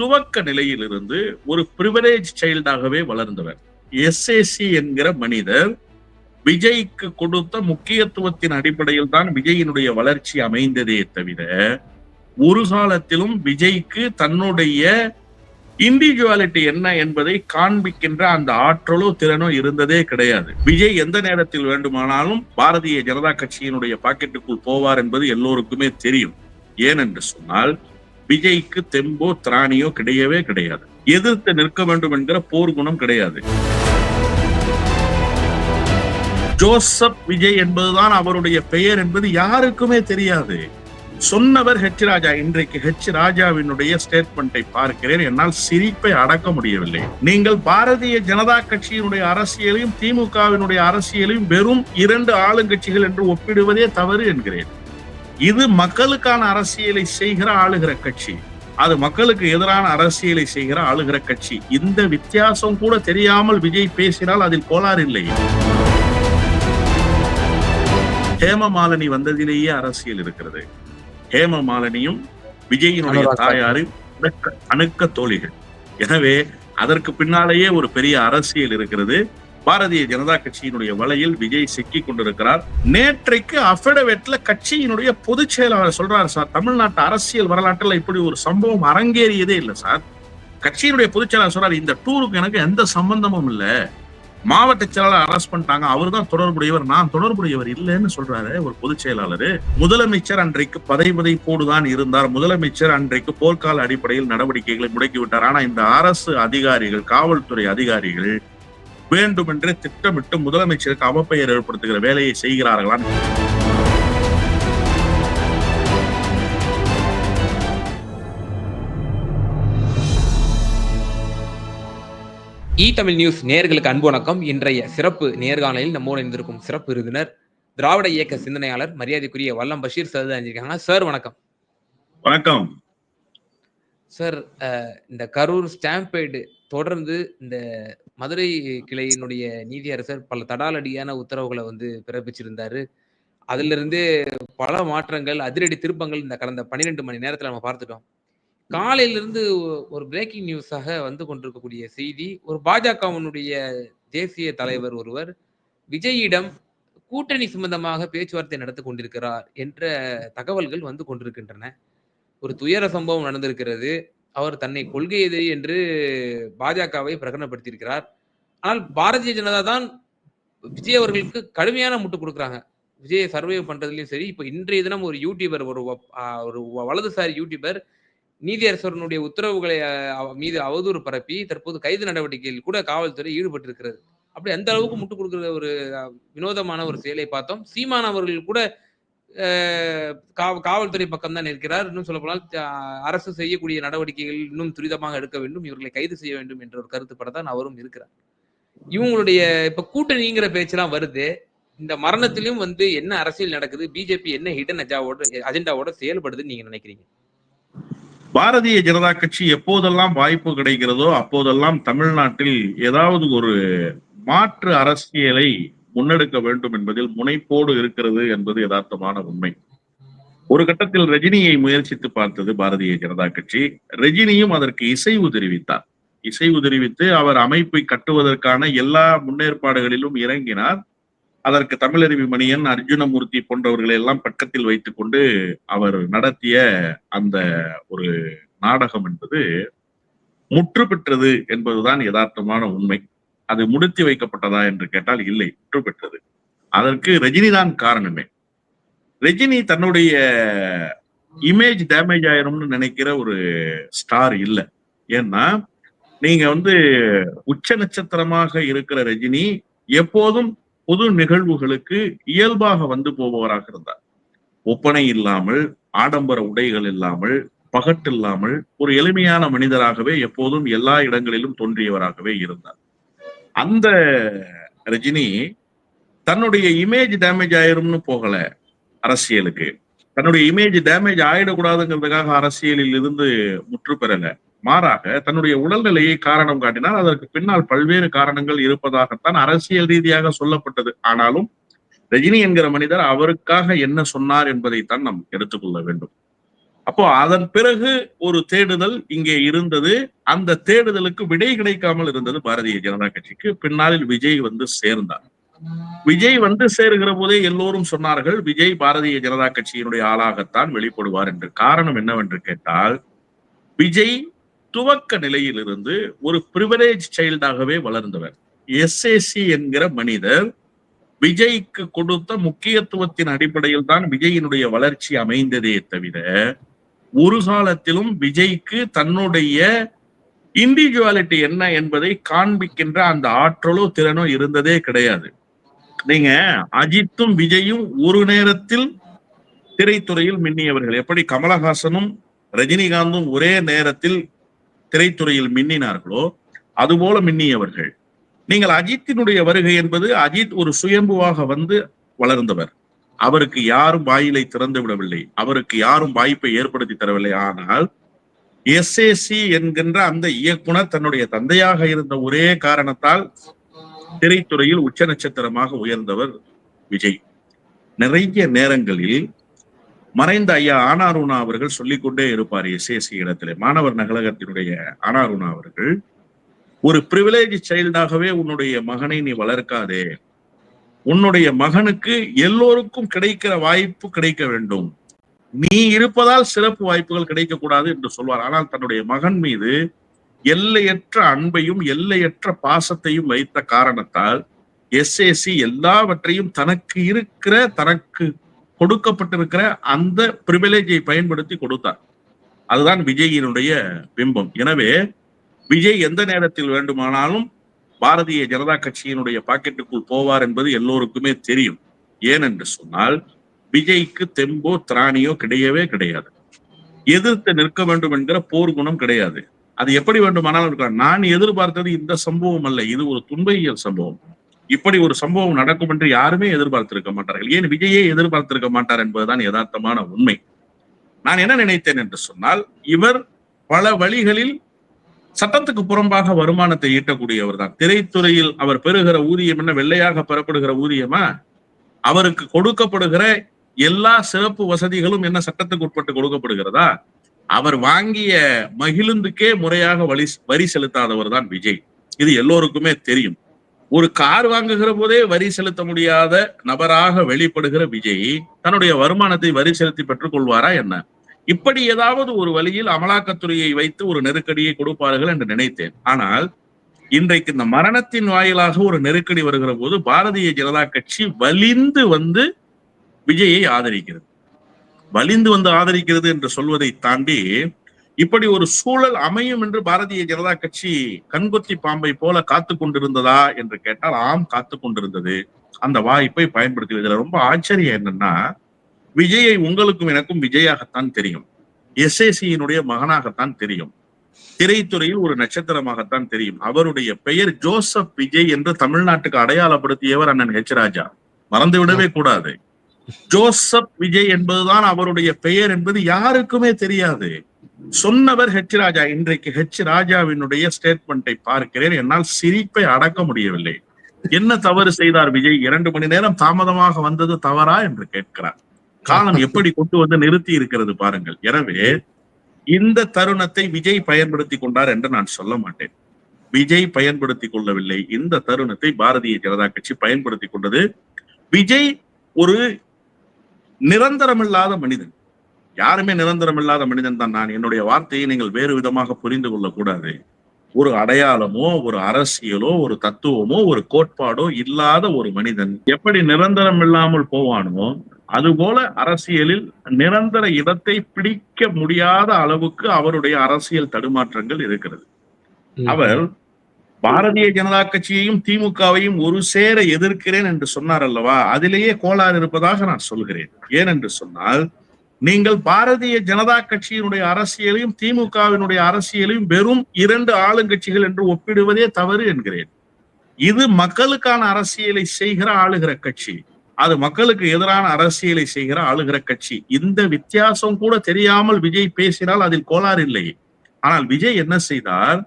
துவக்க நிலையிலிருந்து ஒரு பிரிவரேஜ் சைல்டாகவே வளர்ந்தவர் எஸ்ஏசி என்கிற மனிதர் விஜய்க்கு கொடுத்த முக்கியத்துவத்தின் அடிப்படையில் தான் விஜயினுடைய வளர்ச்சி அமைந்ததே தவிர ஒரு காலத்திலும் விஜய்க்கு தன்னுடைய இண்டிவிஜுவாலிட்டி என்ன என்பதை காண்பிக்கின்ற அந்த ஆற்றலோ திறனோ இருந்ததே கிடையாது. விஜய் எந்த நேரத்தில் வேண்டுமானாலும் பாரதிய ஜனதா கட்சியினுடைய பாக்கெட்டுக்குள் போவார் என்பது எல்லோருக்குமே தெரியும். ஏனென்று சொன்னால் விஜய்க்கு தெம்போ திராணியோ கிடையவே கிடையாது. எதிர்த்து நிற்க வேண்டும் என்கிற போர் குணம் கிடையாது. ஜோசப் விஜய் என்பதுதான் அவருடைய பெயர் என்பது யாருக்குமே தெரியாது. சொன்னவர் ஹெச் ராஜா. இன்றைக்கு ஹெச் ராஜாவினுடைய ஸ்டேட்மெண்ட்டை பார்க்கிறேன். என்னால் சிரிப்பை அடக்க முடியவில்லை. நீங்கள் பாரதிய ஜனதா கட்சியினுடைய அரசியலையும் திமுகவினுடைய அரசியலையும் வெறும் இரண்டு ஆளுங்கட்சிகள் என்று ஒப்பிடுவதே தவறு என்கிறேன். இது மக்களுக்கான அரசியலை செய்கிற ஆளுகிற கட்சி. அது மக்களுக்கு எதிரான அரசியலை செய்கிற ஆளுகிற கட்சி. இந்த வித்தியாசம் கூட தெரியாமல் விஜய் பேசினால் அதில் கோளாறு இல்லை. ஹேமமாலினி வந்ததிலேயே அரசியல் இருக்கிறது. ஹேமமாலினியும் விஜயினுடைய தாயாரும் அணுக்க- அணுக்க தோழிகள். எனவே அதற்கு பின்னாலேயே ஒரு பெரிய அரசியல் இருக்கிறது. பாரதிய ஜனதா கட்சியினுடைய வலையில் விஜய் சிக்கி கொண்டிருக்கிறார். நேற்றைக்கு அஃபிடவேட்ல கட்சியினுடைய பொதுச் செயலாளர் சொல்றாரு சார் தமிழ்நாட்டு அரசியல் வரலாற்றில் இப்படி ஒரு சம்பவம் அரங்கேறியதே இல்லை சார். கட்சியினுடைய பொதுச் செயலாளர் சொல்றாரு இந்த டூருக்கு எனக்கு எந்த சம்பந்தமும் இல்ல. மாவட்ட செயலாளர் அரெஸ்ட் பண்ணிட்டாங்க. அவர் தான் தொடர்புடையவர். நான் தொடர்புடையவர் இல்லைன்னு சொல்றாரு ஒரு பொதுச் செயலாளர். முதலமைச்சர் அன்றைக்கு பதை போடுதான் இருந்தார். முதலமைச்சர் அன்றைக்கு போர்க்கால அடிப்படையில் நடவடிக்கைகளை முடக்கிவிட்டார். ஆனா இந்த அரசு அதிகாரிகள் காவல்துறை அதிகாரிகள் வேண்டுமென்றே திட்டமிட்டு முதலமைச்சருக்கு அவப்பெயர் ஏற்படுத்துகிற வேலையை செய்கிறார்களா இ தமிழ் நியூஸ் நேயர்களுக்கு அன்பு வணக்கம். இன்றைய சிறப்பு நேர்காணலில் நம்மோடு இணைந்திருக்கும் சிறப்பு விருந்தினர் திராவிட இயக்க சிந்தனையாளர் மரியாதைக்குரிய வல்லம் பஷீர் சார் அணிஞ்சிருக்காங்க சார் வணக்கம். வணக்கம். சார் இந்த கரூர் ஸ்டாம்பேடு தொடர்ந்து இந்த மதுரை கிளையினுடைய நீதியரசர் பல தடாலடியான உத்தரவுகளை வந்து பிறப்பிச்சிருந்தாரு. அதுல இருந்து பல மாற்றங்கள் அதிரடி திருப்பங்கள் இந்த கடந்த பன்னிரெண்டு மணி நேரத்துல நம்ம பார்த்துட்டோம். காலையில இருந்து ஒ- ஒரு பிரேக்கிங் நியூஸாக வந்து கொண்டிருக்கக்கூடிய செய்தி ஒரு பாஜகவினுடைய தேசிய தலைவர் ஒருவர் விஜயிடம் கூட்டணி சம்பந்தமாக பேச்சுவார்த்தை நடத்தி கொண்டிருக்கிறார் என்ற தகவல்கள் வந்து கொண்டிருக்கின்றன. ஒரு துயர சம்பவம் நடந்திருக்கிறது. அவர் தன்னை கொள்கை எதிரி என்று பாஜகவை பிரகடனப்படுத்தியிருக்கிறார். ஆனால் பாரதிய ஜனதா தான் விஜய் அவர்களுக்கு கடுமையான முட்டு கொடுக்குறாங்க. விஜயை சர்வே பண்றதுலயும் சரி இப்போ இன்றைய தினம் ஒரு யூடியூபர் ஒரு ஒரு வலதுசாரி யூடியூபர் நீதியரசருடைய உத்தரவுகளை அவ- மீது அவதூறு பரப்பி தற்போது கைது நடவடிக்கையில் கூட காவல்துறை ஈடுபட்டிருக்கிறது. அப்படி அந்த அளவுக்கு முட்டு கொடுக்கிற ஒரு வினோதமான ஒரு செயலை பார்த்தோம். சீமான் அவர்கள் கூட காவல்துறை பக்கம் தான் இருக்கிறார் இன்னும் சொல்ல போனால் அரசு செய்யக்கூடிய நடவடிக்கைகள் இன்னும் துரிதமாக எடுக்க வேண்டும். இவர்களை கைது செய்ய வேண்டும் என்ற ஒரு கருத்துப்பட தான் அவரும் இருக்கிறார். இவங்களுடைய இப்ப கூட்டணிங்கிற பேச்செல்லாம் வருது. இந்த மரணத்திலும் வந்து என்ன அரசியல் நடக்குது? பிஜேபி என்ன ஹிடன் அஜாவோட அஜெண்டாவோட செயல்படுதுன்னு நீங்க நினைக்கிறீங்க? பாரதிய ஜனதா கட்சி எப்போதெல்லாம் வாய்ப்பு கிடைக்கிறதோ அப்போதெல்லாம் தமிழ்நாட்டில் ஏதாவது ஒரு மாற்று அரசியலை முன்னெடுக்க வேண்டும் என்பதில் முனைப்போடு இருக்கிறது என்பது யதார்த்தமான உண்மை. ஒரு கட்டத்தில் ரஜினியை முயற்சித்து பார்த்தது பாரதிய ஜனதா கட்சி. ரஜினியும் அதற்கு இசைவு தெரிவித்தார். இசைவு தெரிவித்து அவர் அமைப்பை கட்டுவதற்கான எல்லா முன்னேற்பாடுகளிலும் இறங்கினார். அதற்கு தமிழருவி மணியன் அர்ஜுனமூர்த்தி போன்றவர்களை எல்லாம் பக்கத்தில் வைத்துக் கொண்டு அவர் நடத்திய அந்த ஒரு நாடகம் என்பது முற்று பெற்றது என்பதுதான் யதார்த்தமான உண்மை. அது முடித்து வைக்கப்பட்டதா என்று கேட்டால் இல்லை வெற்று பெற்றது அதற்கு ரஜினிதான் காரணமே. ரஜினி தன்னுடைய இமேஜ் டேமேஜ் ஆயிரும்னு நினைக்கிற ஒரு ஸ்டார் இல்லை. ஏன்னா நீங்க வந்து உச்ச நட்சத்திரமாக இருக்கிற ரஜினி எப்போதும் பொது நிகழ்வுகளுக்கு இயல்பாக வந்து போபவராக இருந்தார். ஒப்பனை இல்லாமல் ஆடம்பர உடைகள் இல்லாமல் பகட்டு இல்லாமல் ஒரு எளிமையான மனிதராகவே எப்போதும் எல்லா இடங்களிலும் தோன்றியவராகவே இருந்தார். அந்த ரஜினி தன்னுடைய இமேஜ் டேமேஜ் ஆயிரும்னு போகல அரசியலுக்கு. தன்னுடைய இமேஜ் டேமேஜ் ஆயிடக்கூடாதுங்கிறதுக்காக அரசியலில் இருந்து முற்று பெறல. மாறாக தன்னுடைய உடல்நிலையை காரணம் காட்டினால் அதற்கு பின்னால் பல்வேறு காரணங்கள் இருப்பதாகத்தான் அரசியல் ரீதியாக சொல்லப்பட்டது. ஆனாலும் ரஜினி என்கிற மனிதர் அவருக்காக என்ன சொன்னார் என்பதைத்தான் நாம் எடுத்துக்கொள்ள வேண்டும். அப்போ அதன் பிறகு ஒரு தேடுதல் இங்கே இருந்தது. அந்த தேடுதலுக்கு விடை கிடைக்காமல் இருந்தது பாரதிய ஜனதா கட்சிக்கு. பின்னாளில் விஜய் வந்து சேர்ந்தார். விஜய் வந்து சேருகிற போதே எல்லோரும் சொன்னார்கள் விஜய் பாரதிய ஜனதா கட்சியினுடைய ஆளாகத்தான் வெளிப்படுவார் என்று. காரணம் என்னவென்று கேட்டால் விஜய் துவக்க நிலையிலிருந்து ஒரு பிரிவிலேஜ் சைல்டாகவே வளர்ந்தவர். எஸ்ஏசி என்கிற மனிதர் விஜய்க்கு கொடுத்த முக்கியத்துவத்தின் அடிப்படையில் தான் விஜயினுடைய வளர்ச்சி அமைந்ததே தவிர ஒரு காலத்திலும் விஜய்க்கு தன்னுடைய இண்டிவிஜுவாலிட்டி என்ன என்பதை காண்பிக்கின்ற அந்த ஆற்றலோ திறனோ இருந்ததே கிடையாது. நீங்க அஜித்தும் விஜயும் ஒரு நேரத்தில் திரைத்துறையில் மின்னியவர்கள். எப்படி கமலஹாசனும் ரஜினிகாந்தும் ஒரே நேரத்தில் திரைத்துறையில் மின்னினார்களோ அதுபோல மின்னியவர்கள். நீங்கள் அஜித்தினுடைய வருகை என்பது அஜித் ஒரு சுயம்புவாக வந்து வளர்ந்தவர். அவருக்கு யாரும் வாயிலை திறந்து விடவில்லை. அவருக்கு யாரும் வாய்ப்பை ஏற்படுத்தி தரவில்லை. ஆனால் எஸ்ஏசி என்கின்ற அந்த இயக்குனர் தன்னுடைய தந்தையாக இருந்த ஒரே காரணத்தால் திரைத்துறையில் உச்ச நட்சத்திரமாக உயர்ந்தவர் விஜய். நிறைய நேரங்களில் மறைந்த ஐயா ஆனாருணா அவர்கள் சொல்லிக்கொண்டே இருப்பார் எஸ்ஏசி இடத்திலே. மாணவர் நகலகத்தினுடைய ஆனாருணா அவர்கள் ஒரு பிரிவிலேஜ் சைல்டாகவே உன்னுடைய மகனை நீ வளர்க்காதே. உன்னுடைய மகனுக்கு எல்லோருக்கும் கிடைக்கிற வாய்ப்பு கிடைக்க வேண்டும். நீ இருப்பதால் சிறப்பு வாய்ப்புகள் கிடைக்கக்கூடாது என்று சொல்வார். ஆனால் தன்னுடைய மகன் மீது எல்லையற்ற அன்பையும் எல்லையற்ற பாசத்தையும் வைத்த காரணத்தால் எஸ்ஏசி எல்லாவற்றையும் தனக்கு இருக்கிற தனக்கு கொடுக்கப்பட்டிருக்கிற அந்த பிரிவிலேஜை பயன்படுத்தி கொடுத்தார். அதுதான் விஜயினுடைய பிம்பம். எனவே விஜய் எந்த நேரத்தில் வேண்டுமானாலும் பாரதிய ஜனதா கட்சியினுடைய பாக்கெட்டுக்குள் போவார் என்பது எல்லோருக்குமே தெரியும். ஏனென்று சொன்னால் விஜய்க்கு தெம்போ திராணியோ கிடையவே கிடையாது. எதிர்த்து நிற்க வேண்டும் என்கிற போர் குணம் கிடையாது. அது எப்படி வேண்டுமானாலும் இருக்கலாம். நான் எதிர்பார்த்தது இந்த சம்பவம் அல்ல. இது ஒரு துன்பையியல் சம்பவம். இப்படி ஒரு சம்பவம் நடக்கும் என்று யாருமே எதிர்பார்த்திருக்க மாட்டார்கள். ஏன் விஜயே எதிர்பார்த்திருக்க மாட்டார் என்பதுதான் யதார்த்தமான உண்மை. நான் என்ன நினைத்தேன் என்று சொன்னால் இவர் பல வழிகளில் சட்டத்துக்கு புறம்பாக வருமானத்தை ஈட்டக்கூடியவர் தான் திரைத்துறையில் அவர் பெறுகிற ஊதியம் என்ன? வெள்ளையாக பெறப்படுகிற ஊதியமா? அவருக்கு கொடுக்கப்படுகிற எல்லா சிறப்பு வசதிகளும் என்ன? சட்டத்துக்கு உட்பட்டு கொடுக்கப்படுகிறதா? அவர் வாங்கிய மகிழுந்துக்கே முறையாக வழி வரி செலுத்தாதவர் தான் விஜய். இது எல்லோருக்குமே தெரியும். ஒரு கார் வாங்குகிற போதே வரி செலுத்த முடியாத நபராக வெளிப்படுகிற விஜய் தன்னுடைய வருமானத்தை வரி செலுத்தி பெற்றுக் கொள்வாரா என்ன? இப்படி ஏதாவது ஒரு வழியில் அமலாக்கத்துறையை வைத்து ஒரு நெருக்கடியை கொடுப்பார்கள் என்று நினைத்தேன். ஆனால் இன்றைக்கு இந்த மரணத்தின் வாயிலாக ஒரு நெருக்கடி வருகிற போது பாரதிய ஜனதா கட்சி வலிந்து வந்து விஜயை ஆதரிக்கிறது. வலிந்து வந்து ஆதரிக்கிறது என்று சொல்வதை தாண்டி இப்படி ஒரு சூழல் அமையும் என்று பாரதிய ஜனதா கட்சி கண்கொத்தி பாம்பை போல காத்து கொண்டிருந்ததா என்று கேட்டால் ஆம் காத்து கொண்டிருந்தது. அந்த வாய்ப்பை பயன்படுத்தி ரொம்ப ஆச்சரியம் என்னன்னா விஜயை உங்களுக்கும் எனக்கும் விஜயாகத்தான் தெரியும். எஸ்ஏசியினுடைய மகனாகத்தான் தெரியும். திரைத்துறையில் ஒரு நட்சத்திரமாகத்தான் தெரியும். அவருடைய பெயர் ஜோசப் விஜய் என்று தமிழ்நாட்டுக்கு அடையாளப்படுத்தியவர் அண்ணன் ஹெச் ராஜா. மறந்துவிடவே கூடாது. ஜோசப் விஜய் என்பதுதான் அவருடைய பெயர் என்பது யாருக்குமே தெரியாது. சொன்னவர் ஹெச் ராஜா. இன்றைக்கு ஹெச் ராஜாவினுடைய ஸ்டேட்மெண்ட்டை பார்க்கிறேன். என்னால் சிரிப்பை அடக்க முடியவில்லை. என்ன தவறு செய்தார் விஜய்? இரண்டு மணி நேரம் தாமதமாக வந்தது தவறா என்று கேட்கிறார். காலம் எப்படி கொண்டு வந்து நிறுத்தி இருக்கிறது பாருங்கள். எனவே இந்த தருணத்தை விஜய் பயன்படுத்தி கொண்டார் என்று நான் சொல்ல மாட்டேன். விஜய் பயன்படுத்தி கொள்ளவில்லை. இந்த தருணத்தை பாரதிய ஜனதா கட்சி பயன்படுத்தி கொண்டது. விஜய் ஒரு நிரந்தரமில்லாத மனிதன். யாருமே நிரந்தரமில்லாத மனிதன் தான். நான் என்னுடைய வார்த்தையை நீங்கள் வேறு விதமாக புரிந்து கொள்ளக்கூடாது. ஒரு அடையாளமோ ஒரு அரசியலோ ஒரு தத்துவமோ ஒரு கோட்பாடோ இல்லாத ஒரு மனிதன் எப்படி நிரந்தரம் இல்லாமல் போவானோ அதுபோல அரசியலில் நிரந்தர இடத்தை பிடிக்க முடியாத அளவுக்கு அவருடைய அரசியல் தடுமாற்றங்கள் இருக்கிறது. அவர் பாரதிய ஜனதா கட்சியையும் திமுகவையும் ஒரு சேர எதிர்க்கிறேன் என்று சொன்னார் அல்லவா? அதிலேயே கோளாறு இருப்பதாக நான் சொல்கிறேன். ஏனென்று சொன்னால் நீங்கள் பாரதிய ஜனதா கட்சியினுடைய அரசியலையும் திமுகவினுடைய அரசியலையும் வெறும் இரண்டு ஆளுங்கட்சிகள் என்று ஒப்பிடுவதே தவறு என்கிறேன். இது மக்களுக்கான அரசியலை செய்கிற ஆளுகிற கட்சி. அது மக்களுக்கு எதிரான அரசியலை செய்கிற ஆளுகிற கட்சி. இந்த வித்தியாசம் கூட தெரியாமல் விஜய் பேசினால் அதில் கோளாறு இல்லை. ஆனால் விஜய் என்ன செய்தார்?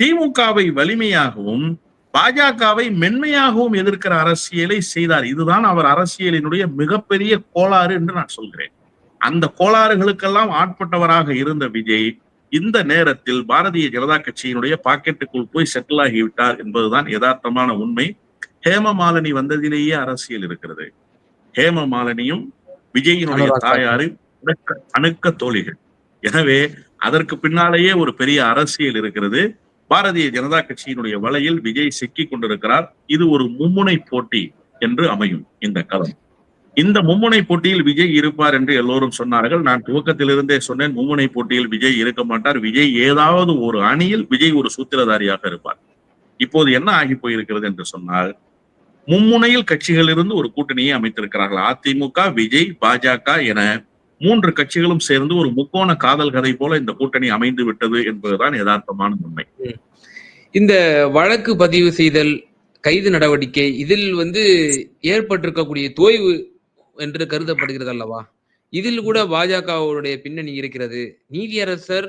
திமுகவை வலிமையாகவும் பாஜகவை மென்மையாகவும் எதிர்க்கிற அரசியலை செய்தார். இதுதான் அவர் அரசியலினுடைய மிகப்பெரிய கோளாறு என்று நான் சொல்கிறேன். அந்த கோளாறுகளுக்கெல்லாம் ஆட்பட்டவராக இருந்த விஜய் இந்த நேரத்தில் பாரதிய ஜனதா கட்சியினுடைய பாக்கெட்டுக்குள் போய் செட்டில் ஆகிவிட்டார் என்பதுதான் யதார்த்தமான உண்மை. ஹேமமாலினி வந்ததிலேயே அரசியல் இருக்கிறது. ஹேமமாலினியும் விஜயினுடைய அனுராக் தாயாரு அணுக்க- தோழிகள். எனவே அதற்கு பின்னாலேயே ஒரு பெரிய அரசியல் இருக்கிறது. பாரதிய ஜனதா கட்சியினுடைய வலையில் விஜய் சிக்கிக் கொண்டிருக்கிறார். இது ஒரு மும்முனை போட்டி என்று அமையும் இந்த களம். இந்த மும்முனை போட்டியில் விஜய் இருப்பார் என்று எல்லோரும் சொன்னார்கள். நான் துவக்கத்திலிருந்தே சொன்னேன் மும்முனை போட்டியில் விஜய் இருக்க மாட்டார். விஜய் ஏதாவது ஒரு அணியில் விஜய் ஒரு சூத்திரதாரியாக இருப்பார். இப்போது என்ன ஆகி போயிருக்கிறது என்று சொன்னால் மும்முனையில் கட்சிகள் இருந்து ஒரு கூட்டணியை அமைத்திருக்கிறார்கள். அதிமுக விஜய் பாஜக என மூன்று கட்சிகளும் சேர்ந்து ஒரு முக்கோண காதல் கதை போல இந்த கூட்டணி அமைந்து விட்டது என்பதுதான் யதார்த்தமான உண்மை இந்த வழக்கு பதிவு செய்தல் கைது நடவடிக்கை இதில் வந்து ஏற்பட்டிருக்கக்கூடிய தோய்வு என்று கருதப்படுகிறது அல்லவா? இதில் கூட பாஜகவுடைய பின்னணி இருக்கிறது. நீதியரசர்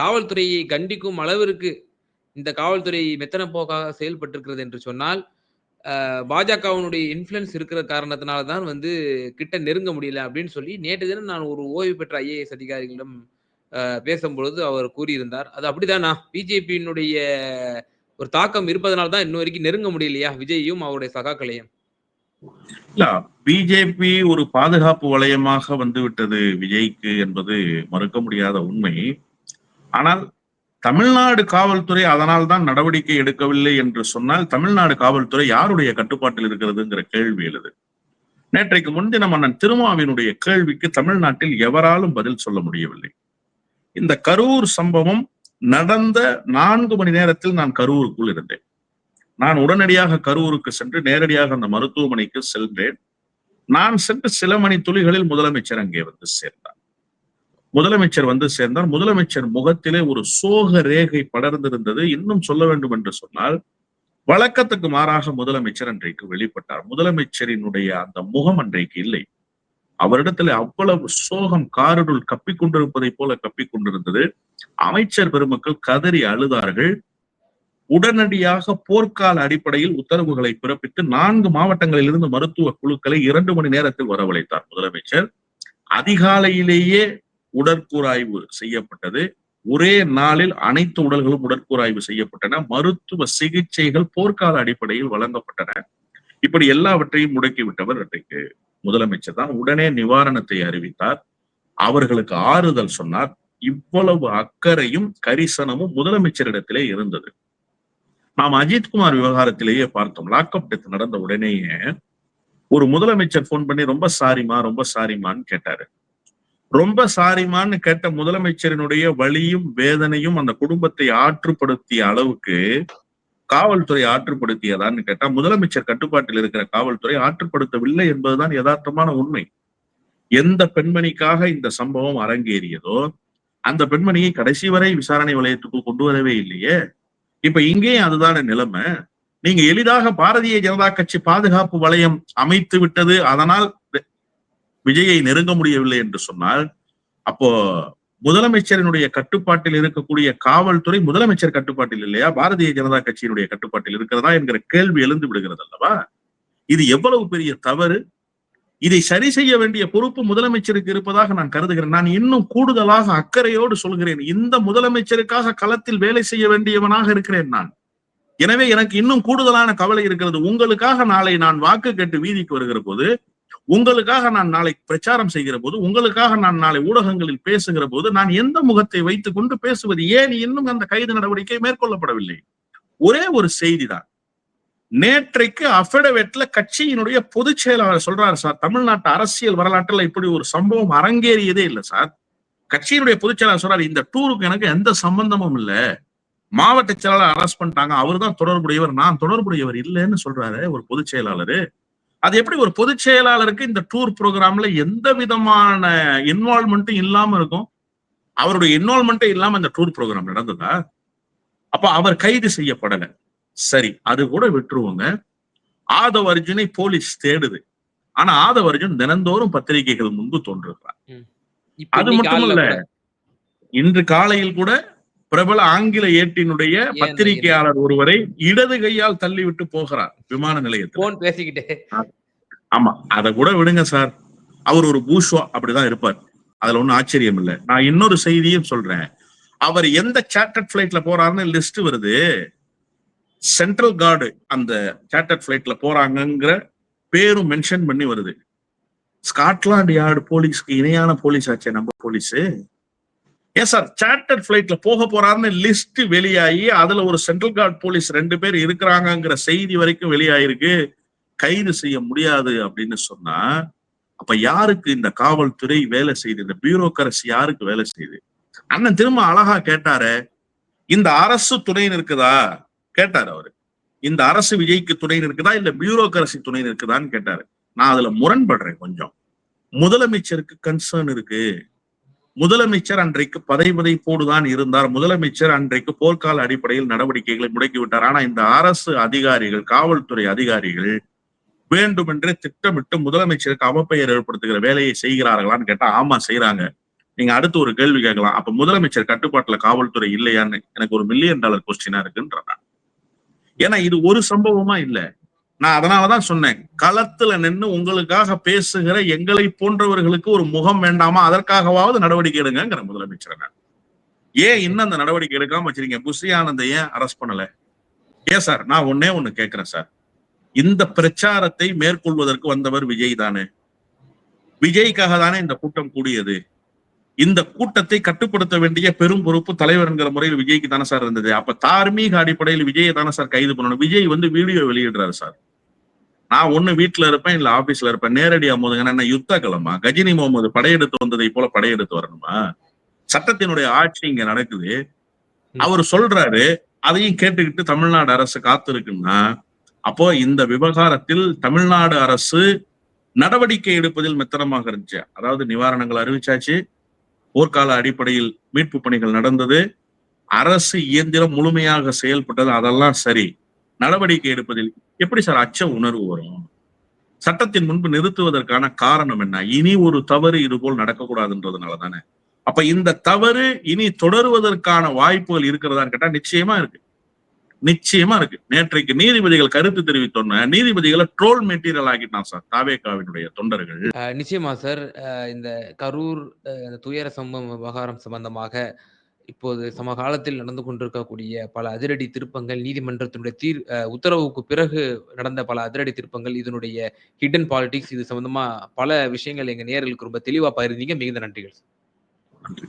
காவல்துறையை கண்டிக்கும் அளவிற்கு இந்த காவல்துறை மெத்தன போக்காக செயல்பட்டிருக்கிறது என்று சொன்னால் பாஜகவினுடைய இன்ஃப்ளூயன்ஸ் இருக்கிற காரணத்தினால தான் வந்து கிட்ட நெருங்க முடியல அப்படின்னு சொல்லி நேற்று தினம் நான் ஒரு ஓய்வு பெற்ற ஐஏஎஸ் அதிகாரிகளிடம் அஹ், பேசும்பொழுது அவர் கூறியிருந்தார். அது அப்படிதானா? பிஜேபியினுடைய ஒரு தாக்கம் இருப்பதனால தான் இன்ன வரைக்கும் நெருங்க முடியலையா? விஜயும் அவருடைய சகாக்களையும். இல்ல பிஜேபி ஒரு பாதுகாப்பு வளையமாக வந்து விட்டது விஜய்க்கு என்பது மறுக்க முடியாத உண்மை. ஆனால் தமிழ்நாடு காவல்துறை அதனால் தான் நடவடிக்கை எடுக்கவில்லை என்று சொன்னால் தமிழ்நாடு காவல்துறை யாருடைய கட்டுப்பாட்டில் இருக்கிறதுங்கிற கேள்வி எழுது. நேற்றைக்கு முன்தினம் அண்ணன் திருமாவினுடைய கேள்விக்கு தமிழ்நாட்டில் எவராலும் பதில் சொல்ல முடியவில்லை. இந்த கரூர் சம்பவம் நடந்த நான்கு மணி நேரத்தில் நான் கரூருக்குள் இருந்தேன். நான் உடனடியாக கரூருக்கு சென்று நேரடியாக அந்த மருத்துவமனைக்கு சென்றேன். நான் சென்று சில மணி துளிகளில் முதலமைச்சர் அங்கே வந்து சேர்ந்தேன் முதலமைச்சர் வந்து சேர்ந்தார். முதலமைச்சர் முகத்திலே ஒரு சோக ரேகை படர்ந்திருந்தது. இன்னும் சொல்ல வேண்டும் என்று சொன்னால் வழக்கத்துக்கு மாறாக முதலமைச்சர் அன்றைக்கு வெளிப்பட்டார். முதலமைச்சரினுடைய அந்த முகம் அன்றைக்கு இல்லை. அவரிடத்துல அவ்வளவு சோகம் காருடுள் கப்பிக்கொண்டிருப்பதை போல கப்பிக்கொண்டிருந்தது அமைச்சர் பெருமக்கள் கதறி அழுதார்கள். உடனடியாக போர்க்கால அடிப்படையில் உத்தரவுகளை பிறப்பித்து நான்கு மாவட்டங்களில் இருந்து மருத்துவ குழுக்களை இரண்டு மணி நேரத்தில் வரவழைத்தார் முதலமைச்சர். அதிகாலையிலேயே உடற்கூறாய்வு செய்யப்பட்டது. ஒரே நாளில் அனைத்து உடல்களும் உடற்கூறாய்வு செய்யப்பட்டன. மருத்துவ சிகிச்சைகள் போர்க்கால அடிப்படையில் வழங்கப்பட்டன. இப்படி எல்லாவற்றையும் முடக்கிவிட்டவர் இன்றைக்கு முதலமைச்சர் தான். உடனே நிவாரணத்தை அறிவித்தார். அவர்களுக்கு ஆறுதல் சொன்னார். இவ்வளவு அக்கறையும் கரிசனமும் முதலமைச்சரிடத்திலே இருந்தது. நாம் அஜித்குமார் விவகாரத்திலேயே பார்த்தோம். லாக்அப் டெத் நடந்த உடனேயே ஒரு முதலமைச்சர் போன் பண்ணி ரொம்ப சாரிமா ரொம்ப சாரிமான்னு கேட்டாரு. ரொம்ப சாரிமான்னு கேட்ட முதலமைச்சரினுடைய வலியும் வேதனையும் அந்த குடும்பத்தை ஆற்றுப்படுத்திய அளவுக்கு காவல்துறை ஆற்றுப்படுத்தியதான்னு கேட்டா முதலமைச்சர் கட்டுப்பாட்டில் இருக்கிற காவல்துறை ஆற்றுப்படுத்தவில்லை என்பதுதான் யதார்த்தமான உண்மை. எந்த பெண்மணிக்காக இந்த சம்பவம் அரங்கேறியதோ அந்த பெண்மணியை கடைசி வரை விசாரணை வலயத்துக்குள் கொண்டு வரவே இல்லையே. இப்ப இங்கேயும் அதுதான நிலைமை. நீங்க எளிதாக பாரதிய ஜனதா கட்சி பாதுகாப்பு வளையம் அமைத்து விட்டது அதனால் விஜயை நெருங்க முடியவில்லை என்று சொன்னால் அப்போ முதலமைச்சரினுடைய கட்டுப்பாட்டில் இருக்கக்கூடிய காவல்துறை முதலமைச்சர் கட்டுப்பாட்டில் இல்லையா? பாரதிய ஜனதா கட்சியினுடைய கட்டுப்பாட்டில் இருக்கிறதா என்கிற கேள்வி எழுந்து விடுகிறது அல்லவா? இது எவ்வளவு பெரிய தவறு? இதை சரி செய்ய வேண்டிய பொறுப்பு முதலமைச்சருக்கு இருப்பதாக நான் கருதுகிறேன். நான் இன்னும் கூடுதலாக அக்கறையோடு சொல்கிறேன். இந்த முதலமைச்சருக்காக களத்தில் வேலை செய்ய வேண்டியவனாக இருக்கிறேன் நான். எனவே எனக்கு இன்னும் கூடுதலான கவலை இருக்கிறது. உங்களுக்காக நாளை நான் வாக்கு கேட்டு வீதிக்கு வருகிற போது உங்களுக்காக நான் நாளை பிரச்சாரம் செய்கிற போது உங்களுக்காக நான் நாளை ஊடகங்களில் பேசுகிற போது நான் எந்த முகத்தை வைத்துக் கொண்டு பேசுவது? ஏன் இன்னும் அந்த கைது நடவடிக்கை மேற்கொள்ளப்படவில்லை? ஒரே ஒரு செய்தி தான் நேற்றைக்கு அஃபிடவேட்ல கட்சியினுடைய பொதுச் செயலாளர் சொல்றாரு சார் தமிழ்நாட்டு அரசியல் வரலாற்றில் இப்படி ஒரு சம்பவம் அரங்கேறியதே இல்லை சார். கட்சியினுடைய பொதுச் செயலாளர் சொல்றாரு இந்த டூருக்கு எனக்கு எந்த சம்பந்தமும் இல்ல. மாவட்ட செயலாளர் அரெஸ்ட் பண்ணிட்டாங்க. அவர் தான் தொடர்புடையவர். நான் தொடர்புடையவர் இல்லைன்னு சொல்றாரு ஒரு பொதுச் செயலாளர். அது எப்படி ஒரு பொதுச் செயலாளருக்கு இந்த டூர் ப்ரோக்ராம்ல எந்த விதமான இன்வால்மெண்ட்டும் இல்லாம இருக்கும்? அவருடைய இன்வால்மெண்ட்டே இல்லாம இந்த டூர் ப்ரோக்ராம் நடந்ததா? அப்ப அவர் கைது செய்யப்படல. சரி அது கூட விட்டுருவோங்க. ஆதவ அர்ஜுனை போலீஸ் தேடுது. ஆனா ஆதவ அர்ஜுன் தினந்தோறும் பத்திரிகைகள் முன்பு தோன்றுகிறார் அது காலைல கூட இன்று காலையில் கூட பிரபல ஆங்கில ஏட்டினுடைய பத்திரிகையாளர் ஒருவரை இடது கையால் தள்ளிவிட்டு போகிறார் விமான நிலையத்தில். போன் பேசிக்கிட்டே. ஆமா அதை கூட விடுங்க சார். அவர் ஒரு பூஷ்வா அப்படிதான் இருப்பார். அதுல ஒண்ணும் ஆச்சரியம் இல்லை. நான் இன்னொரு செய்தியும் சொல்றேன். அவர் எந்த சார்ட்டர்ட் பிளைட்ல போறாருன்னு லிஸ்ட் வருது. சென்ட்ரல் கார்டு அந்த சார்ட்டர்ட் பிளைட்ல போறாங்கங்கிற பேரும் மென்ஷன் பண்ணி வருது. ஸ்காட்லாந்து யார்டு போலீஸ்க்கு இணையான போலீஸ் ஆச்சே நம்ம போலீஸ் ஏன் சார் சார்ட்டர் ஃபிளைட்ல போக போறாருன்னு லிஸ்ட் வெளியாகி அதுல ஒரு சென்ட்ரல் கார்டு போலீஸ் ரெண்டு பேர் இருக்கிறாங்கங்கிற செய்தி வரைக்கும் வெளியாயிருக்கு. கைது செய்ய முடியாது அப்படின்னு சொன்னா அப்ப யாருக்கு இந்த காவல்துறை வேலை செய்யுது? இந்த பியூரோக்கரசி யாருக்கு வேலை செய்யுது? அண்ணன் திரும்ப அழகா கேட்டாரு இந்த அரசு துணை இருக்குதா? கேட்டாரு அவரு. இந்த அரசு விஜய்க்கு துணை இருக்குதா? இல்ல பியூரோக்கரசி துணை இருக்குதான்னு கேட்டாரு. நான் அதுல முரண்படுறேன் கொஞ்சம். முதலமைச்சருக்கு கன்சர்ன் இருக்கு. முதலமைச்சர் அன்றைக்கு பதை போடுதான் இருந்தார். முதலமைச்சர் அன்றைக்கு போர்க்கால அடிப்படையில் நடவடிக்கைகளை முடக்கி விட்டார் ஆனா இந்த அரசு அதிகாரிகள் காவல்துறை அதிகாரிகள் வேண்டுமென்றே திட்டமிட்டு முதலமைச்சருக்கு அவப்பெயர் ஏற்படுத்துகிற வேலையை செய்கிறார்களான்னு கேட்டா ஆமா செய்யறாங்க நீங்க அடுத்து ஒரு கேள்வி கேட்கலாம். அப்ப முதலமைச்சர் கட்டுப்பாட்டுல காவல்துறை இல்லையான்னு எனக்கு ஒரு மில்லியன் டாலர் கொஸ்டினா இருக்குன்றான் ஏன்னா இது ஒரு சம்பவமா இல்ல. நான் அதனாலதான் சொன்னேன் களத்துல நின்று உங்களுக்காக பேசுகிற எங்களை போன்றவர்களுக்கு ஒரு முகம் வேண்டாமா? அதற்காகவாவது நடவடிக்கை எடுங்கிற முதலமைச்சர் ஏன் இன்னும் அந்த நடவடிக்கை எடுக்காம வச்சிருக்கீங்க? புஷி ஏன் அரெஸ்ட் பண்ணல? ஏன் சார்? நான் ஒன்னே ஒண்ணு கேட்கிறேன் சார். இந்த பிரச்சாரத்தை மேற்கொள்வதற்கு வந்தவர் விஜய் தானே. விஜய்க்காக தானே இந்த கூட்டம் கூடியது. இந்த கூட்டத்தை கட்டுப்படுத்த வேண்டிய பெரும் பொறுப்பு தலைவர் என்கிற முறையில் விஜய்க்கு தானே சார் இருந்தது. அப்ப தார்மீக அடிப்படையில் விஜயை தானே சார் கைது பண்ணணும்? விஜய் வந்து வீடியோ வெளியிடுறாரு சார். நான் ஒண்ணு வீட்டுல இருப்பேன் இல்ல ஆபீஸ்ல இருப்பேன் நேரடியா போதுங்க என்ன யுத்த கிளம்பா கஜினி முகமது படையெடுத்து வந்ததை போல படையெடுத்து வரணுமா? சட்டத்தினுடைய ஆட்சி இங்க நடக்குது. அவர் சொல்றாரு அதையும் கேட்டுக்கிட்டு தமிழ்நாடு அரசு காத்திருக்குன்னா அப்போ இந்த விவகாரத்தில் தமிழ்நாடு அரசு நடவடிக்கை எடுப்பதில் மெத்தனமாக இருந்துச்சு. அதாவது நிவாரணங்கள் அறிவிச்சாச்சு. போர்க்கால அடிப்படையில் மீட்பு பணிகள் நடந்தது. அரசு இயந்திரம் முழுமையாக செயல்பட்டது. அதெல்லாம் சரி. நடவடிக்கை எடுப்பதில் எப்படி சார் அச்ச உணர்வு வரும்? சட்டத்தின் முன்பு நிறுத்துவதற்கான காரணம் என்ன? இனி ஒரு தவறு இது போல் நடக்கக்கூடாதுன்றதுனால தானே. அப்ப இந்த தவறு இனி தொடருவதற்கான வாய்ப்புகள் இருக்கிறதான்னு கேட்டா நிச்சயமா இருக்கு. நிச்சயமா இருக்கு. நேற்றைக்கு நீதிபதிகள் கருத்து தெரிவித்தோன்ன நீதிபதிகளை ட்ரோல் மெட்டீரியல் ஆக்கிட்டான் சார் தாவேகாவினுடைய தொண்டர்கள். நிச்சயமா சார். அஹ் இந்த கரூர் இந்த துயர சம்பவம் விவகாரம் சம்பந்தமாக இப்போது சமகாலத்தில் நடந்து கொண்டிருக்கக்கூடிய பல அதிரடி திருப்பங்கள் நீதிமன்றத்தினுடைய தீர் அஹ் உத்தரவுக்கு பிறகு நடந்த பல அதிரடி திருப்பங்கள் இதனுடைய ஹிடன் பாலிடிக்ஸ் இது சம்பந்தமா பல விஷயங்கள் எங்க நேர்களுக்கு ரொம்ப தெளிவா பகிர்ந்தீங்க. மிகுந்த நன்றிகள் நன்றி.